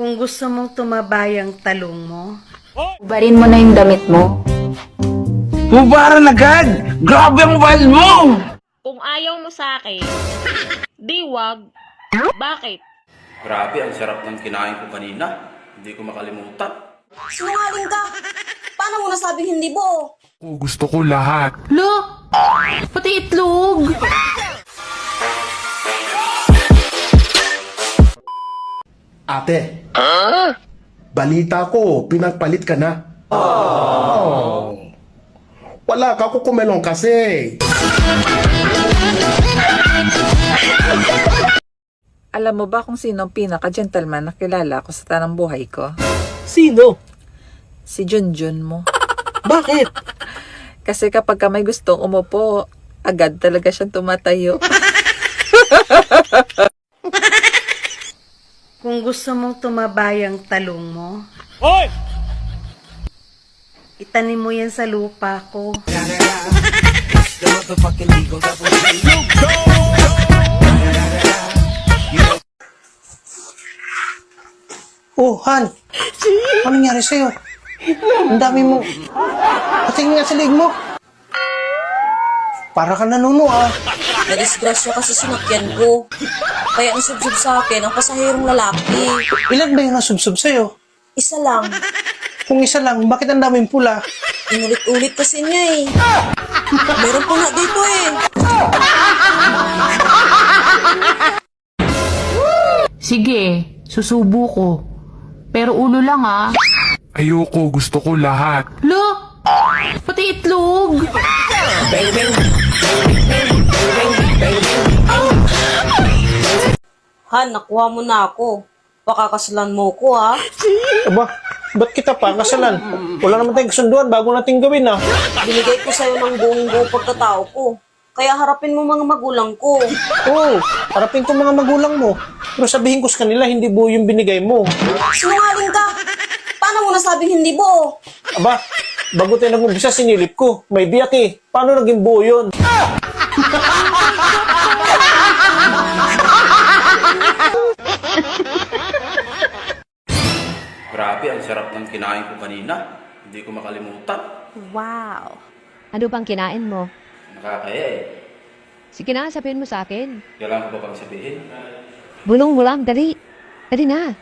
Kung gusto mong tumabay ang talong mo, Ubarin mo na yung damit mo. Hubaran agad! Grabe ang wild mo! Kung ayaw mo sa akin, di wag. Bakit? Grabe, ang sarap ng kinain ko kanina. Hindi ko makalimutan. Sinungaling ka! Paano mo nasabing hindi buo? Gusto ko lahat. Lo! Pati itlog! Ate. Balita ko, pinagpalit ka na. Oh. Wala ka kukumelong kasi. Alam mo ba kung sino ang pinaka-gentleman na kilala ko sa tanang buhay ko? Sino? Si Junjun mo. Bakit? Kasi kapag ka may gustong umupo, agad talaga siyang tumatayo. kung gusto mong tumabay ang talong mo, itanim mo yan sa lupa ko. Oh, Han. Ano nangyari sa'yo? Ang dami mo. Patingin nga sa leg mo. Para ka nanuno ah. Nadisgrasya kasi sinakyan ko. Kaya ang subsub sa akin ang pasahirong lalaki. Ilan ba yung nasubsob sa'yo? Isa lang. Kung isa lang, bakit ang daming pula? Inulit-ulit kasi niya eh. Meron po nga dito eh. Sige, susubo ko. Pero ulo lang ah. Ayoko, gusto ko lahat. Lo! Pati itlog! Han, nakuha mo na ako. Pakakasalan mo ko ha. Aba, ba't kita pa kasalan? Wala naman tayong kasunduan bago natin gawin ah. Binigay ko sa'yo ng buong buo pagkatao ko. Kaya harapin mo mga magulang ko. Oo, harapin ko mga magulang mo. Pero sabihin ko sa kanila, hindi buo yung binigay mo. Sinungaling ka! Paano mo nasabing hindi buo? Aba, bago tayo nag-umpisa, sinilip ko. May biyak eh. Paano naging buo yun? Grabe, kinain ko kanina. Hindi ko makalimutan. Wow! Ano bang kinain mo? Nakakaya eh. Sige na, sabihin mo sa akin. Kailangan ko ba pang sabihin? Bulong mo lang, dali. Dali na.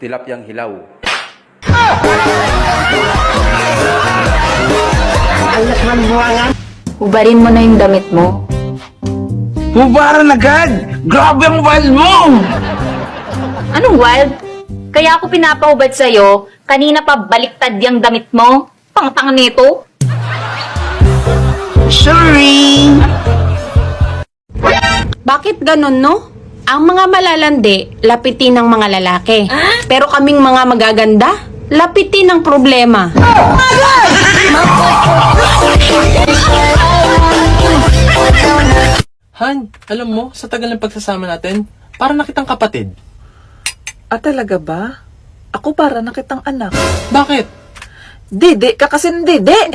Tilapyang hilaw. Ubarin mo na yung damit mo. Hubaran agad! Grabe ang wild mo! Anong wild? Kaya ako pinapahubad sa'yo, kanina pa baliktad yung damit mo. Pangtang nito. Sorry! Bakit ganun, no? Ang mga malalandi, lapitin ng mga lalaki. Pero kaming mga magaganda, lapitin ng problema. Han, alam mo, sa tagal ng pagsasama natin, para nakitang kapatid. Ah, talaga ba? Ako para na kitang anak. Bakit? Dede ka kasi ng dede.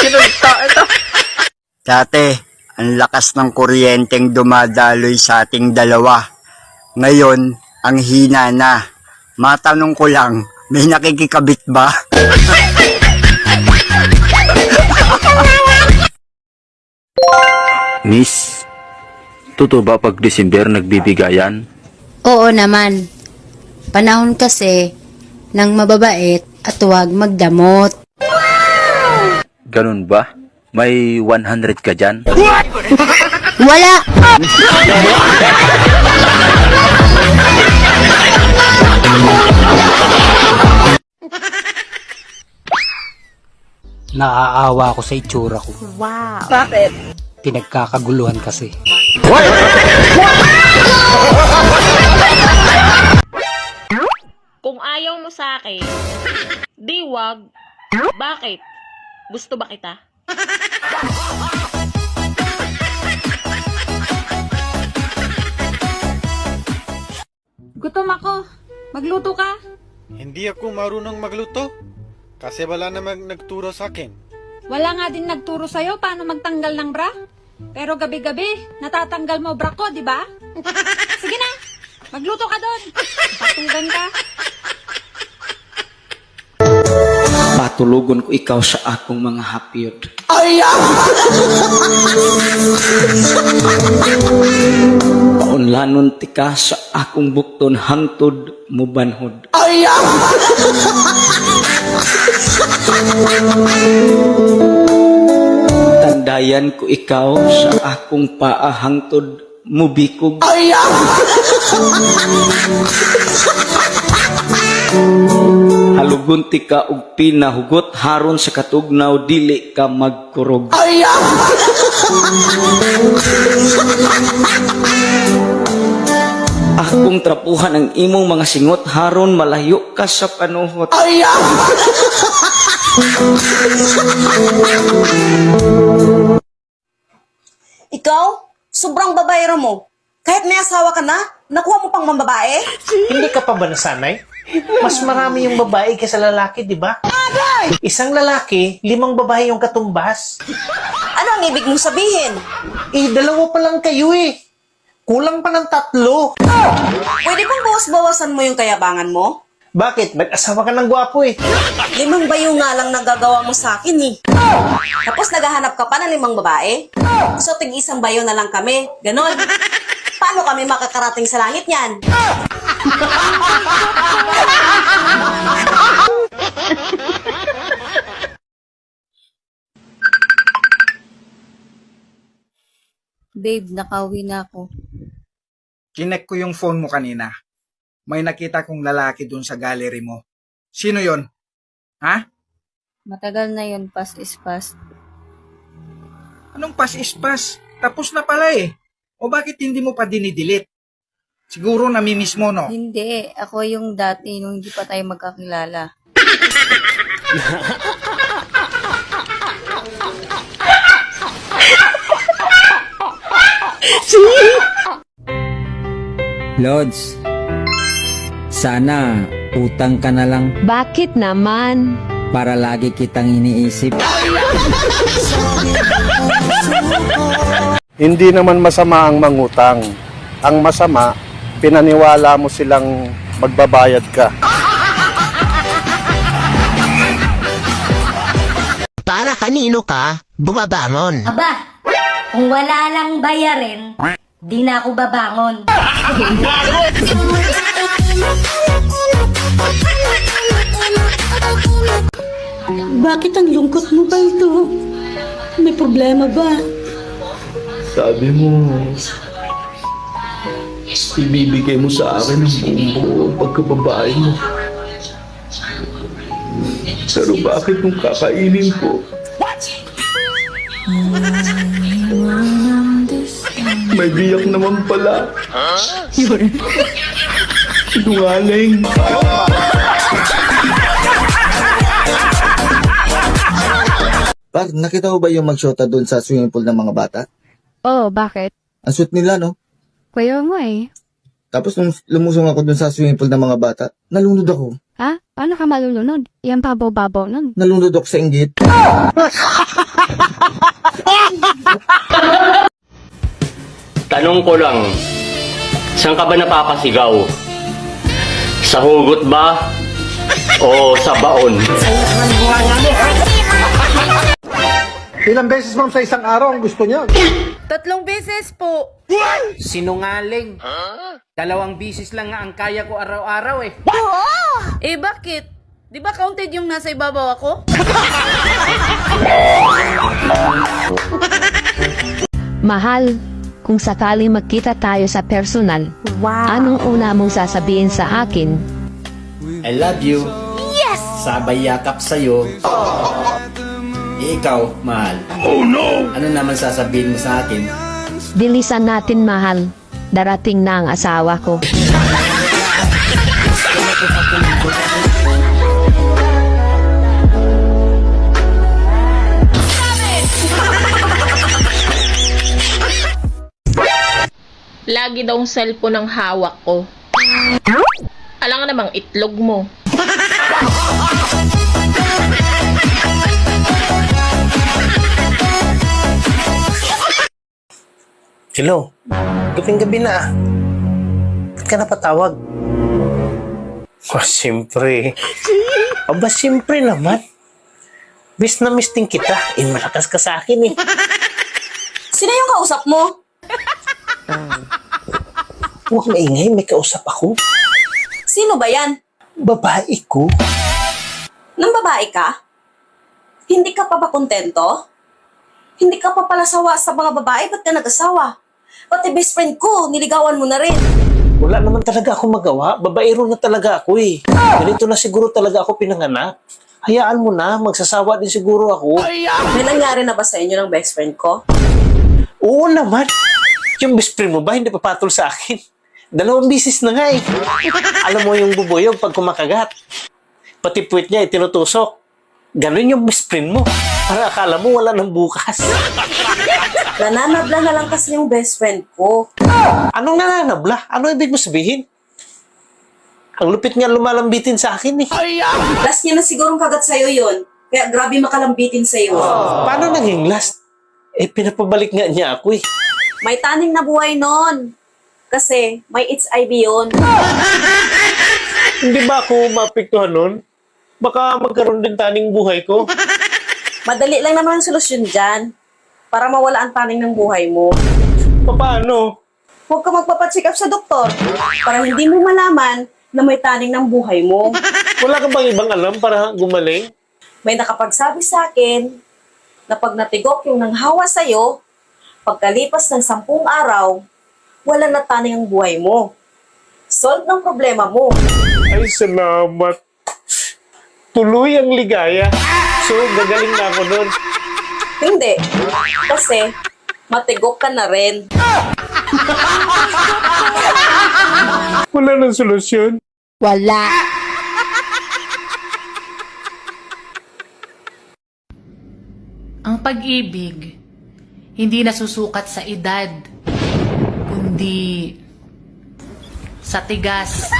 Kinulta ito. Dati, ang lakas ng kuryenteng dumadaloy sa ating dalawa. Ngayon, ang hina na. Matanong ko lang, may nakikikabit ba? Miss, totoo ba pag December nagbibigayan? Oo naman. Panahon kasi ng mababait at huwag magdamot. Ganun ba? May 100 ka dyan? Wala! Naaawa ako sa itsura ko. Wow! Bakit? Pinagkakaguluhan kasi. Mo sa akin, di wag. Bakit? Gusto ba kita? Gutom ako. Magluto ka. Hindi ako marunong magluto. Kasi wala namang nagturo sa akin. Wala nga din nagturo sa'yo paano magtanggal ng bra. Pero gabi-gabi, natatanggal mo bra ko, di ba? Sige na. Magluto ka doon. Patugan ka. Patulugon ko ikaw sa akong mga hapyod. Paunlanon ti ka sa akong bukton hangtod mubanhod. Tandayan ko ikaw sa akong paa hangtod mubikog. Halugon ti ka og pinahugot haron sa katugnaw dili ka magkurog. Akong trapuhan ang imong mga singot haron malayo ka sa panuhot. Ikaw? Sobrang babayero mo. Kahit may asawa ka na, nakuha mo pang mambabae? Hindi ka pa ba nasanay? Mas marami yung babae kaysa lalaki, di ba? Isang lalaki, limang babae yung katumbas. Ano ang ibig mong sabihin? Eh, dalawa pa lang kayo eh. Kulang pa ng tatlo. Pwede bang bawas-bawasan mo yung kayabangan mo? Bakit? Nag-asawa ka ng gwapo eh. Limang bayo nga lang nagagawa mo sa akin eh. Tapos naghahanap ka pa ng limang babae? So tig isang bayo na lang kami. Ganon. Paano kami makakarating sa langit niyan? Babe, nakauwi na ako. Kinek ko yung phone mo kanina. May nakita kong lalaki dun sa gallery mo. Sino yon? Ha? Matagal na yun, past is past. Anong pas is pas? Tapos na pala eh. O bakit hindi mo pa dinidelete? Siguro namimiss mo, no? Hindi, ako yung dati nung hindi pa tayo magkakilala. Lods, sana utang ka na lang Bakit naman? para lagi kitang iniisip. Hindi naman masama ang mangutang. Ang masama, pinaniwala mo silang magbabayad ka. Para kanino ka bumabangon? Aba, kung wala lang bayarin, di na ako babangon. Bakit ang lungkot mo ba ito? May problema ba? Sabi mo, ibibigay mo sa akin ang buong buo pagkababae mo. Pero bakit nung kakainin ko? May biyak naman pala. Yun. Sinungaling. Par, nakita mo ba yung magshota doon sa swimming pool ng mga bata? Oh, bakit? Ang sweet nila, no? Kaya nga eh. Tapos nung lumusong ako doon sa swimming pool ng mga bata, nalunod ako. Ha? Paano ka malulunod? Yan babaw-babaw nun. Nalunod ako sa inggit. Tanong ko lang, saan ka ba napapasigaw? Sa hugot ba? O sa baon? Ilang beses ma'am sa isang araw ang gusto niya? Tatlong beses po. Sinungaling. Dalawang bisis lang nga ang kaya ko araw-araw eh. Eh bakit? Di ba counted yung nasa ibabaw ako? Mahal, kung sakali magkita tayo sa personal, anong una mong sasabihin sa akin? I love you. Yes! Sabay yakap sa'yo. Eh, ikaw, mahal. Oh no! Ano naman sasabihin mo sa akin? Bilisan natin, mahal. Darating na ang asawa ko. Lagi daw ang cellphone ang hawak ko. Alam nga namang itlog mo. Hello, gabing gabi na ah. ka napatawag? Oh, siyempre. Aba, siyempre naman. Miss na miss din kita. Eh, malakas ka sa akin eh. Sino yung kausap mo? Huwag maingay, may kausap ako. Sino ba yan? Babae ko. Nang babae ka? Hindi ka pa ba kontento? Hindi ka pa pala sawa sa mga babae, ba't ka nag-asawa? Pati best friend ko, niligawan mo na rin. Wala naman talaga ako magawa. Babaero na talaga ako eh. Ganito na siguro talaga ako pinanganak. Hayaan mo na, magsasawa din siguro ako. May nangyari na ba sa inyo ng best friend ko? Oo naman. Yung best friend mo ba, hindi papatol sa akin? Dalawang bisis na nga eh. Alam mo yung bubuyog pag kumakagat. Pati puwit niya itinutusok. Ganon yung best friend mo. Para akala mo wala nang bukas. Nananabla na lang kasi yung best friend ko. Anong nananabla? Ano ibig mo sabihin? Ang lupit nga lumalambitin sa akin eh. Last niya na sigurong kagat sa'yo yun. Kaya grabe makalambitin sa'yo. Paano naging last? Eh, pinapabalik nga niya ako eh. May taning na buhay nun. Kasi may HIV yun. Hindi ba ako mapiktuhan nun? Baka magkaroon din taning buhay ko. Madali lang naman ang solusyon dyan. Para mawala ang taning ng buhay mo. Paano? Huwag ka magpapacheck up sa doktor. Para hindi mo malaman na may taning ng buhay mo. Wala ka bang ibang alam para gumaling? May nakapagsabi sa akin na pag natigok yung nanghawa sa'yo, pagkalipas ng sampung araw, wala na taning ang buhay mo. Solve ng problema mo. Ay, salamat. Tuloy ang ligaya. So, gagaling na ako nun. Hindi. Kasi, matigok ka na rin. Wala nang solusyon. Wala. Ang pag-ibig, hindi nasusukat sa edad, kundi sa tigas.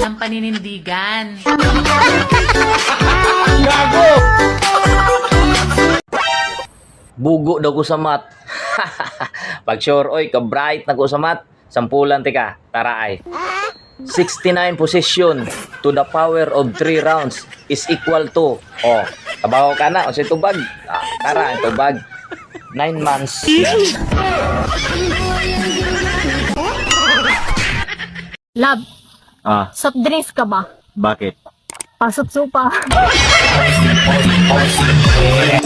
ng paninindigan. Bugo daw ko sa mat. Pag sure, oy, ka-bright na ko sa mat. Sampulan tika, tara ay. 69 position to the power of 3 rounds is equal to, oh, kabaho ka na, o si tubag. Ah, tara, tubag. 9 months. Love, Ah, soft drinks ka ba? bakit? Pasok supa.